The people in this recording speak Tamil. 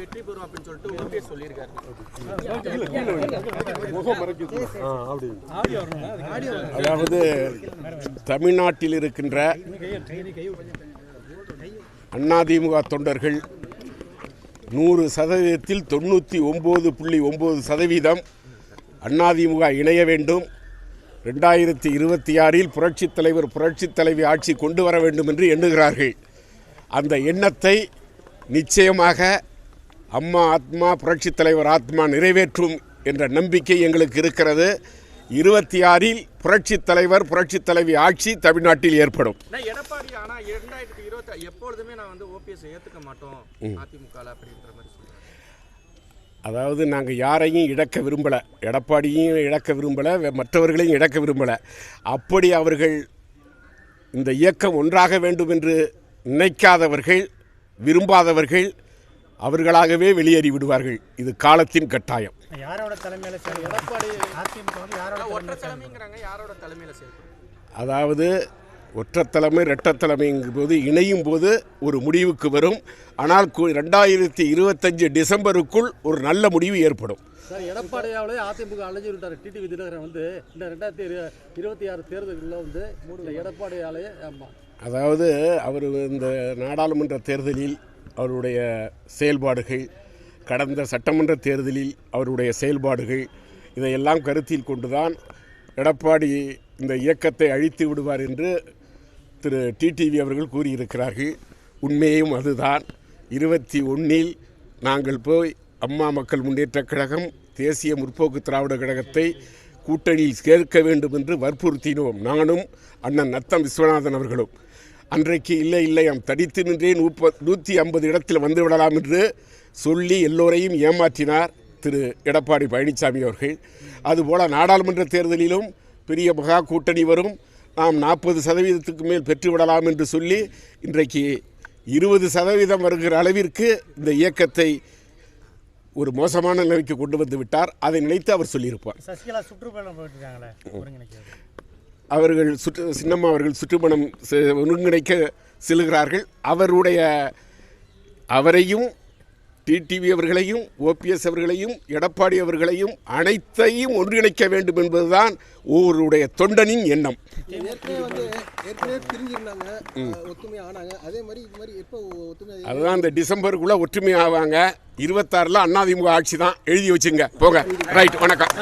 வெற்றி பெறும் அப்படின்னு சொல்லிட்டு ஓபிஎஸ் சொல்லியிருக்காரு. அதாவது தமிழ்நாட்டில் இருக்கின்ற அதிமுக தொண்டர்கள் நூறு சதவீதத்தில் தொண்ணூற்றி ஒம்பது புள்ளி ஒம்பது சதவீதம் அதிமுக இணைய வேண்டும். ரெண்டாயிரத்தி இருபத்தி ஆறில் புரட்சித் தலைவர் புரட்சித் தலைவி ஆட்சி கொண்டு வர வேண்டும் என்று எண்ணுகிறார்கள். அந்த எண்ணத்தை நிச்சயமாக அம்மா ஆத்மா புரட்சித் தலைவர் ஆத்மா நிறைவேற்றும் என்ற நம்பிக்கை எங்களுக்கு இருக்கிறது. இருபத்தி ஆறில் புரட்சித் தலைவர் புரட்சித் தலைவி ஆட்சி தமிழ்நாட்டில் ஏற்படும். எடப்பாடி ஆனா இரண்டாயிரத்தி இருபத்தி எப்பொழுதுமே நான் வந்து ஓபிஎஸ் ஏத்துக்க மாட்டோம். அதிமுக அப்படின்ற மாதிரி அதாவது நாங்கள் யாரையும் இழக்க விரும்பலை. எடப்பாடியும் இழக்க விரும்பலை. மற்றவர்களையும் இழக்க விரும்பலை. அப்படி அவர்கள் இந்த இயக்கம் ஒன்றாக வேண்டும் என்று நினைக்காதவர்கள் விரும்பாதவர்கள் அவர்களாகவே வெளியேறி விடுவார்கள். இது காலத்தின் கட்டாயம். யாரோட தலைமையில சரி எடப்பாடி அதிமுக வந்து யாரோட ஆனா ஒற்றை தலைமைங்கிறாங்க. யாரோட தலைமையில சேர்க்கணும்? அதாவது ஒற்றத்தலைமை இரட்டத்தலைமைங்கும் போது இணையும் போது ஒரு முடிவுக்கு வரும். ஆனால் ரெண்டாயிரத்தி இருபத்தஞ்சு டிசம்பருக்குள் ஒரு நல்ல முடிவு ஏற்படும். சார் எடப்பாடியாவிலே அதிமுக அழைஞ்சி விட்டார். டிடிவி தினகரன் வந்து இந்த ரெண்டாயிரத்தி இரு- இருபத்தி ஆறு தேர்தலில் வந்து இந்த எடப்பாடியாலேயே ஆமாம் அதாவது அவர் இந்த நாடாளுமன்ற தேர்தலில் அவருடைய செயல்பாடுகள் கடந்த சட்டமன்ற தேர்தலில் அவருடைய செயல்பாடுகள் இதையெல்லாம் கருத்தில் கொண்டுதான் எடப்பாடி இந்த இயக்கத்தை அழித்து விடுவார் என்று திரு டிடிவி அவர்கள் கூறியிருக்கிறார்கள். உண்மையும் அதுதான். இருபத்தி ஒன்றில் நாங்கள் போய் அம்மா மக்கள் முன்னேற்றக் கழகம் தேசிய முற்போக்கு திராவிட கழகத்தை கூட்டணியில் சேர்க்க வேண்டும் என்று வற்புறுத்தினோம். நானும் அண்ணன் நத்தம் விஸ்வநாதன் அவர்களும். அன்றைக்கு இல்லை இல்லை நாம் தடித்து நின்றே நூப்ப நூற்றி ஐம்பது இடத்தில் வந்து விடலாம் என்று சொல்லி எல்லோரையும் ஏமாற்றினார் திரு எடப்பாடி பழனிசாமி அவர்கள். அதுபோல நாடாளுமன்ற தேர்தலிலும் பெரிய மகா கூட்டணி வரும். நாம் நாற்பது சதவீதத்துக்கு மேல் பெற்றுவிடலாம் என்று சொல்லி இன்றைக்கு இருபது சதவீதம் வருகிற அளவிற்கு இந்த இயக்கத்தை ஒரு மோசமான நிலைக்கு கொண்டு வந்து விட்டார். அதை நினைத்து அவர் சொல்லியிருப்பார். அவர்கள் சுற்று சின்னம்மா அவர்கள் சுற்றுப்பணம் ஒருங்கிணைக்க செல்கிறார்கள். அவருடைய அவரையும் டிடிவி அவர்களையும் ஓபிஎஸ் அவர்களையும் எடப்பாடி அவர்களையும் அனைத்தையும் ஒன்றிணைக்க வேண்டும் என்பதுதான் ஒவ்வொருடைய தொண்டனின் எண்ணம். அதுதான் இந்த டிசம்பருக்குள்ளே ஒற்றுமை ஆவாங்க இருபத்தாறில் அதிமுக ஆட்சி தான். எழுதி வச்சுங்க. போங்க. ரைட் வணக்கம்.